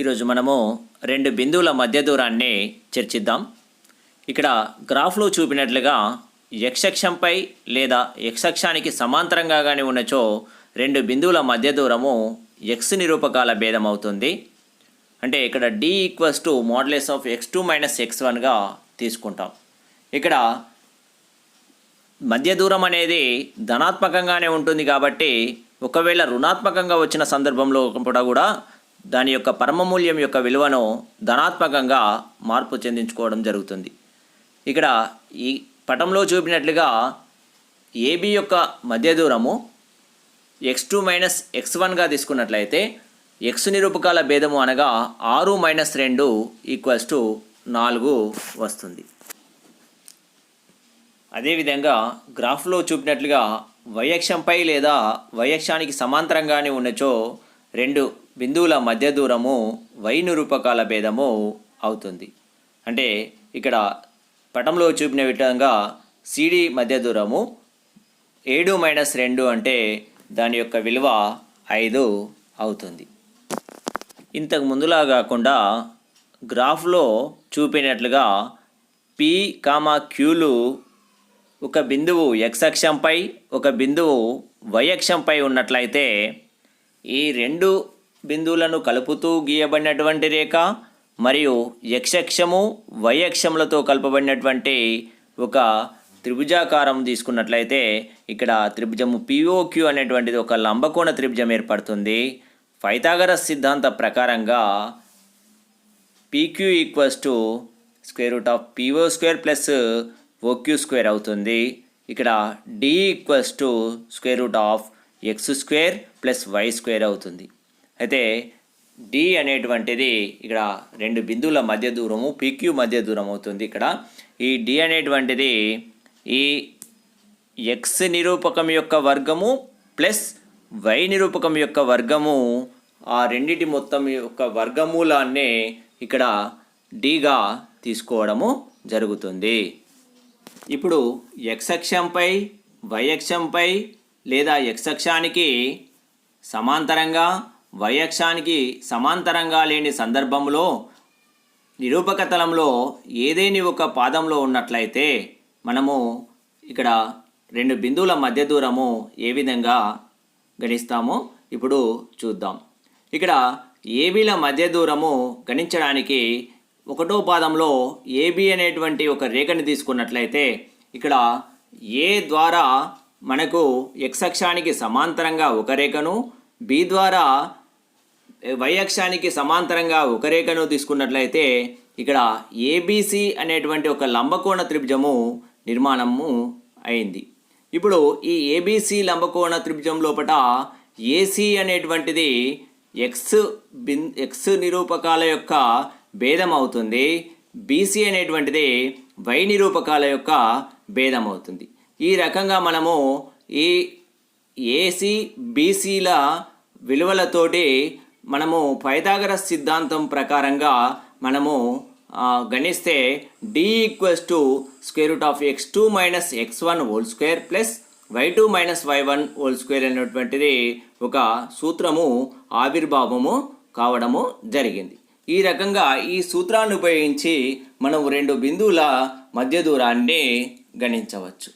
ఈరోజు మనము రెండు బిందువుల మధ్య దూరాన్ని చర్చిద్దాం. ఇక్కడ గ్రాఫ్లో చూపినట్లుగా యక్షక్షంపై లేదా యక్షక్షానికి సమాంతరంగా కానీ ఉన్నచో రెండు బిందువుల మధ్య దూరము ఎక్స్ నిరూపకాల భేదం అవుతుంది అంటే ఇక్కడ D equals to modulus of X two minus X వన్గా తీసుకుంటాం. ఇక్కడ మధ్య దూరం అనేది ధనాత్మకంగానే ఉంటుంది కాబట్టి ఒకవేళ రుణాత్మకంగా వచ్చిన సందర్భంలో కూడా కూడా దాని యొక్క పరమమూల్యం యొక్క విలువను ధనాత్మకంగా మార్పు చెందించుకోవడం జరుగుతుంది. ఇక్కడ ఈ పటంలో చూపినట్లుగా ఏబి యొక్క మధ్య దూరము ఎక్స్ టూ మైనస్ ఎక్స్ వన్గా తీసుకున్నట్లయితే ఎక్స్ నిరూపకాల భేదము అనగా ఆరు మైనస్ రెండు ఈక్వల్స్ టు నాలుగు వస్తుంది. అదేవిధంగా గ్రాఫ్లో చూపినట్లుగా వైయక్షంపై లేదా వైయక్షానికి సమాంతరంగానే ఉన్నచో రెండు బిందువుల మధ్య దూరము వై నిరూపకాల భేదము అవుతుంది. అంటే ఇక్కడ పటంలో చూపిన విధంగా సిడి మధ్య దూరము ఏడు మైనస్ రెండు అంటే దాని యొక్క విలువ ఐదు అవుతుంది. ఇంతకు ముందులా కాకుండా గ్రాఫ్లో చూపినట్లుగా పి కామా క్యూలు ఒక బిందువు ఎక్స్ అక్షంపై ఒక బిందువు y అక్షంపై ఉన్నట్లయితే ఈ రెండు బిందువులను కలుపుతూ గీయబడినటువంటి రేఖ మరియు యక్షక్షము వైయక్షములతో కలపబడినటువంటి ఒక త్రిభుజాకారం తీసుకున్నట్లయితే ఇక్కడ త్రిభుజము పిఓక్యూ అనేటువంటిది ఒక లంబకోణ త్రిభుజం ఏర్పడుతుంది. ఫైతాగరస్ సిద్ధాంత ప్రకారంగా PQ equals to square root of PO square plus OQ square అవుతుంది. ఇక్కడ D equals to square root of X square plus Y square అవుతుంది. అయితే డి అనేటువంటిది ఇక్కడ రెండు బిందువుల మధ్య దూరము పీక్యూ మధ్య దూరం అవుతుంది ఇక్కడ. ఈ డి అనేటువంటిది ఈ ఎక్స్ నిరూపకం యొక్క వర్గము ప్లస్ వై నిరూపకం యొక్క వర్గము ఆ రెండిటి మొత్తం యొక్క వర్గమూలాన్నే ఇక్కడ డిగా తీసుకోవడము జరుగుతుంది. ఇప్పుడు ఎక్స్ అక్షంపై y అక్షంపై లేదా x సమాంతరంగా వైయక్షానికి సమాంతరంగా లేని సందర్భంలో నిరూపక తలంలో ఏదేని ఒక పాదంలో ఉన్నట్లయితే మనము ఇక్కడ రెండు బిందువుల మధ్య దూరము ఏ విధంగా గణిస్తామో ఇప్పుడు చూద్దాం. ఇక్కడ ఏబీల మధ్య దూరము గణించడానికి ఒకటో పాదంలో ఏబి అనేటువంటి ఒక రేఖని తీసుకున్నట్లయితే ఇక్కడ ఏ ద్వారా మనకు ఎక్స్ అక్షానికి సమాంతరంగా ఒక రేఖను బి ద్వారా వై అక్షానికి సమాంతరంగా ఒక రేఖను తీసుకున్నట్లయితే ఇక్కడ ఏబిసి అనేటువంటి ఒక లంబకోణ త్రిభుజము నిర్మాణము అయింది. ఇప్పుడు ఈ ఏబిసి లంబకోణ త్రిభుజం లోపల ఏసీ అనేటువంటిది ఎక్స్ బిన్ ఎక్స్ నిరూపకాల యొక్క భేదం అవుతుంది బీసీ అనేటువంటిది వై నిరూపకాల యొక్క భేదం అవుతుంది ఈ రకంగా మనము ఈ ఏసీ బీసీల విలువలతోటి మనము పైథాగరస్ సిద్ధాంతం ప్రకారంగా మనము గణిస్తే D equals to square root of X two minus X one whole square plus Y two minus Y one whole square అనేటువంటిది ఒక సూత్రము ఆవిర్భావము కావడము జరిగింది. ఈ రకంగా ఈ సూత్రాన్ని ఉపయోగించి మనం రెండు బిందువుల మధ్య దూరాన్ని గణించవచ్చు.